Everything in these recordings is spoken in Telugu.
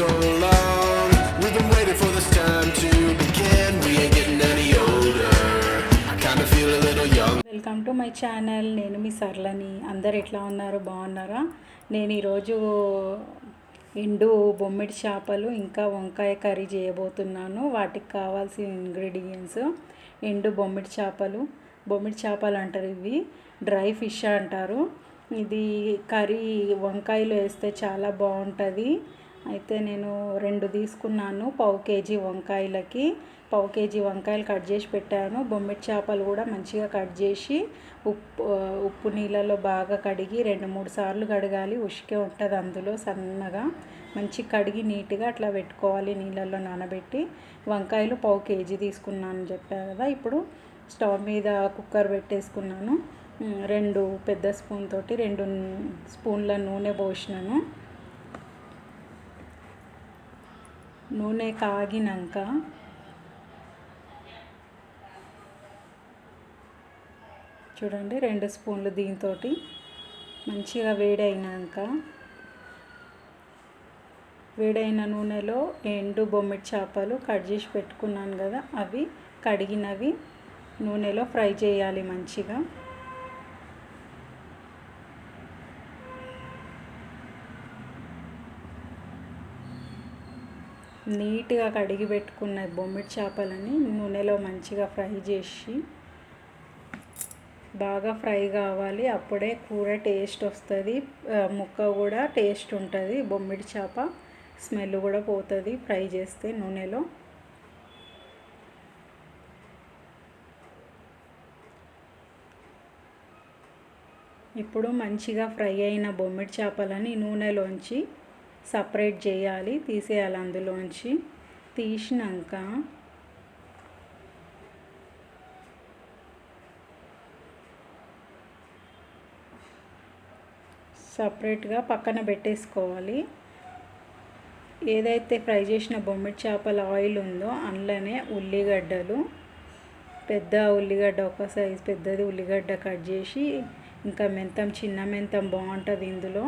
so long. We've been waiting for this time to begin. We ain't getting any older. I kinda feel a little young. Welcome to my channel నేను మీ సర్లని అందరు ఎట్లా ఉన్నారు? బాగున్నారా? నేను ఈరోజు ఎండు బొమ్మిడి చేపలు ఇంకా వంకాయ కర్రీ చేయబోతున్నాను. వాటికి కావాల్సిన ఇంగ్రీడియంట్స్ ఎండు బొమ్మిడి చేపలు. బొమ్మిడి చేపలు అంటారు ఇవి. డ్రై ఫిష్ అంటారు. ఇది కర్రీ వంకాయలు వేస్తే చాలా బాగుంటుంది. అయితే నేను రెండు తీసుకున్నాను. పావు కేజీ వంకాయలకి. పావు కేజీ వంకాయలు కట్ చేసి పెట్టాను. బొమ్మిడి చేపలు కూడా మంచిగా కట్ చేసి ఉప్పు ఉప్పు నీళ్ళలో బాగా కడిగి రెండు మూడు సార్లు కడగాలి. ఉసికే ఉంటుంది అందులో సన్నగా. మంచి కడిగి నీట్గా అట్లా పెట్టుకోవాలి నీళ్ళల్లో నానబెట్టి. వంకాయలు పావు కేజీ తీసుకున్నాను చెప్పాను కదా. ఇప్పుడు స్టవ్ మీద కుక్కర్ పెట్టేసుకున్నాను. రెండు పెద్ద స్పూన్ తోటి రెండు స్పూన్ల నూనె పోసినాను. నూనె కాగినాక చూడండి రెండు స్పూన్లు దీంతో మంచిగా వేడైనాక వేడైన నూనెలో ఎండు బొమ్మిడి చేపలు కట్ చేసి పెట్టుకున్నాను కదా అవి కడిగినవి నూనెలో ఫ్రై చేయాలి మంచిగా. నీట్గా కడిగి పెట్టుకున్న బొమ్మిడి చేపలని నూనెలో మంచిగా ఫ్రై చేసి బాగా ఫ్రై కావాలి. అప్పుడే కూర టేస్ట్ వస్తుంది. ముక్క కూడా టేస్ట్ ఉంటుంది. బొమ్మిడి చేప స్మెల్ కూడా పోతుంది ఫ్రై చేస్తే నూనెలో. ఇప్పుడు మంచిగా ఫ్రై అయిన బొమ్మిడి చేపలని నూనెలోంచి సపరేట్ చేయాలి తీసేయాలి అందులోంచి. తీసినాక సపరేట్గా పక్కన పెట్టేసుకోవాలి. ఏదైతే ఫ్రై చేసిన బొమ్మిడి చేపల ఆయిల్ ఉందో అందులోనే ఉల్లిగడ్డలు పెద్ద ఉల్లిగడ్డ ఒక సైజ్ పెద్దది ఉల్లిగడ్డ కట్ చేసి ఇంకా మెంతం చిన్న మెంతం బాగుంటుంది ఇందులో.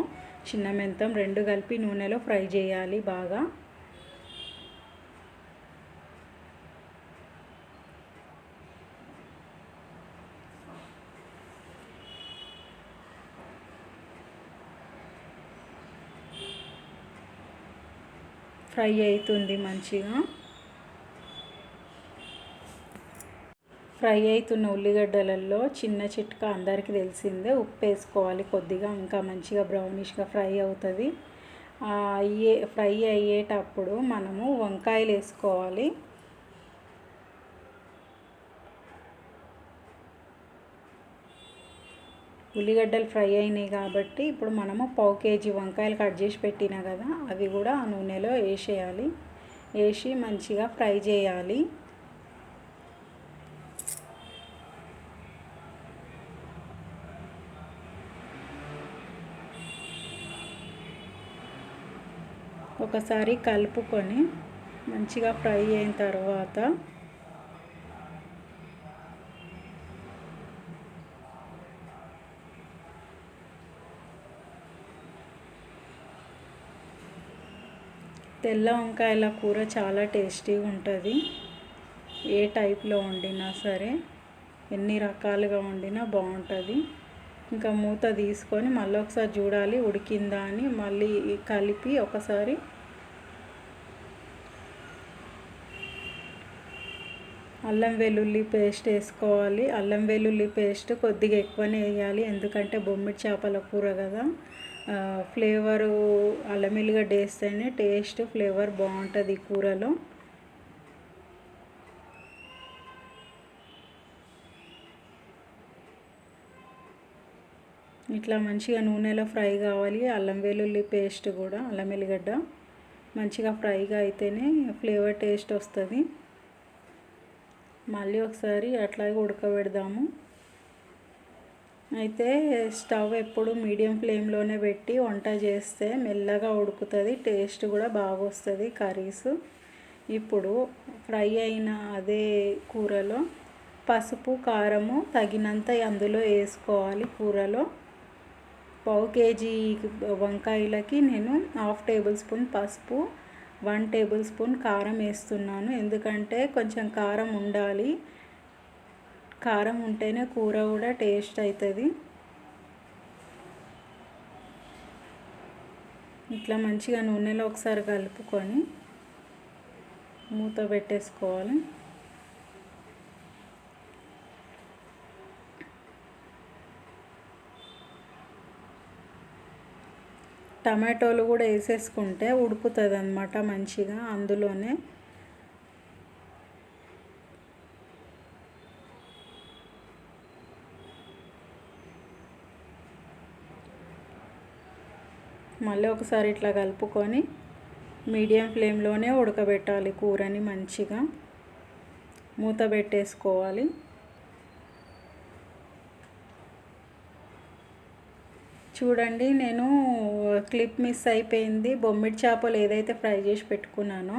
చిన్న మెంతం రెండు కలిపి నూనెలో ఫ్రై చేయాలి బాగా. ఫ్రై అవుతుంది మంచిగా. ఫ్రై అవుతున్న ఉల్లిగడ్డలలో చిన్న చిట్కా అందరికీ తెలిసిందే. ఉప్పు వేసుకోవాలి కొద్దిగా ఇంకా మంచిగా బ్రౌనిష్గా ఫ్రై అవుతుంది. అయ్యే ఫ్రై అయ్యేటప్పుడు మనము వంకాయలు వేసుకోవాలి. ఉల్లిగడ్డలు ఫ్రై అయినాయి కాబట్టి ఇప్పుడు మనము పావు కేజీ వంకాయలు కట్ చేసి పెట్టినా కదా అవి కూడా ఆ నూనెలో వేసేయాలి. వేసి మంచిగా ఫ్రై చేయాలి. ఒకసారి కలుపుకొని మంచిగా ఫ్రై అయిన తర్వాత తెల్ల వంకాయల కూర చాలా టేస్టీగా ఉంటుంది. ఏ టైప్లో వండినా సరే ఎన్ని రకాలుగా వండినా బాగుంటుంది. ఇంకా మూత తీసుకొని మళ్ళీ ఒకసారి చూడాలి ఉడికిందా అని మళ్ళీ కలిపి ఒకసారి అల్లం వెల్లుల్లి పేస్ట్ వేసుకోవాలి. అల్లం వెల్లుల్లి పేస్ట్ కొద్దిగా ఎక్కువనే వేయాలి. ఎందుకంటే బొమ్మిడి చేపల కూర కదా. ఫ్లేవరు అల్లం వెల్లిగడ్డ వేస్తేనే టేస్ట్ ఫ్లేవర్ బాగుంటుంది ఈ కూరలో. ఇట్లా మంచిగా నూనెలో ఫ్రై కావాలి. అల్లం వెల్లుల్లి పేస్ట్ కూడా అల్లం వెల్లిగడ్డ మంచిగా ఫ్రైగా అయితేనే ఫ్లేవర్ టేస్ట్ వస్తుంది. మళ్ళీ ఒకసారి అట్లాగే ఉడకబెడదాము. అయితే స్టవ్ ఎప్పుడు మీడియం ఫ్లేమ్లోనే పెట్టి వంట చేస్తే మెల్లగా ఉడుకుతుంది టేస్ట్ కూడా బాగా వస్తుంది కర్రీస్. ఇప్పుడు ఫ్రై అయిన అదే కూరలో పసుపు కారము తగినంత అందులో వేసుకోవాలి కూరలో. పావు కేజీ వంకాయలకి నేను హాఫ్ టేబుల్ స్పూన్ పసుపు వన్ టేబుల్ స్పూన్ కారం వేస్తున్నాను. ఎందుకంటే కొంచెం కారం ఉండాలి. కారం ఉంటేనే కూర కూడా టేస్ట్ అవుతుంది ఇట్లా మంచిగా నూనెలో ఒకసారి కలుపుకొని మూత పెట్టేసుకోవాలి. టమాటోలు కూడా వేసేసుకుంటే ఉడుకుతుంది అనమాట మంచిగా అందులోనే. మళ్ళీ ఒకసారి ఇట్లా కలుపుకొని మీడియం ఫ్లేమ్లోనే ఉడకబెట్టాలి కూరని మంచిగా. మూత పెట్టేసుకోవాలి. చూడండి నేను క్లిప్ మిస్ అయిపోయింది. బొమ్మిడి చేపలు ఏదైతే ఫ్రై చేసి పెట్టుకున్నానో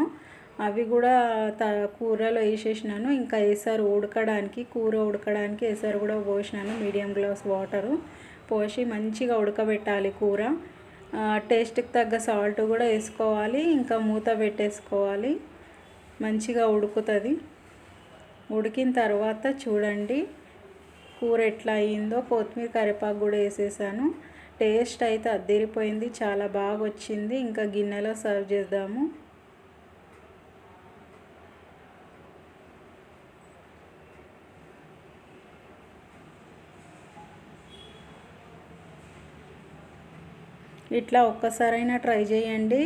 అవి కూడా త కూరలో వేసేసినాను. ఇంకా వేసారు ఉడకడానికి కూర ఉడకడానికి వేసారు కూడా పోసినాను. మీడియం గ్లాస్ వాటరు పోసి మంచిగా ఉడకబెట్టాలి కూర. టేస్ట్కి తగ్గ సాల్ట్ కూడా వేసుకోవాలి. ఇంకా మూత పెట్టేసుకోవాలి. మంచిగా ఉడుకుతుంది. ఉడికిన తర్వాత చూడండి కూర ఎట్లా అయ్యిందో కొత్తిమీర కరివేపాకు కూడా వేసేసాను. టేస్ట్ అయితే అద్దరిపోయింది చాలా బాగా వచ్చింది ఇంకా గిన్నెలో సర్వ్ చేద్దాము. ఇట్లా ఒక్కసారైనా ట్రై చేయండి.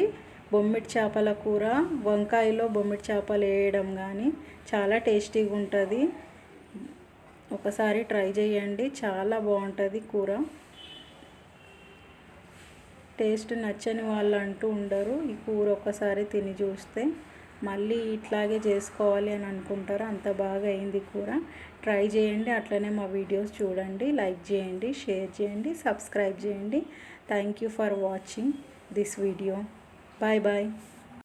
బొమ్మిడి చేపల కూర వంకాయలో బొమ్మిడి చేపలు వేయడం కానీ చాలా టేస్టీగా ఉంటుంది. ఒకసారి ట్రై చేయండి చాలా బాగుంటుంది కూర. టేస్ట్ నచ్చని వాళ్ళు అంటూ ఉండరు. ఈ కూర ఒకసారి తిని చూస్తే మళ్ళీ ఇట్లాగే చేసుకోవాలి అని అనుకుంటారు. అంత బాగా అయింది కూర. ట్రై చేయండి. అట్లనే మా వీడియోస్ చూడండి. లైక్ చేయండి. షేర్ చేయండి. సబ్స్క్రైబ్ చేయండి. Thank you for watching this video. Bye bye.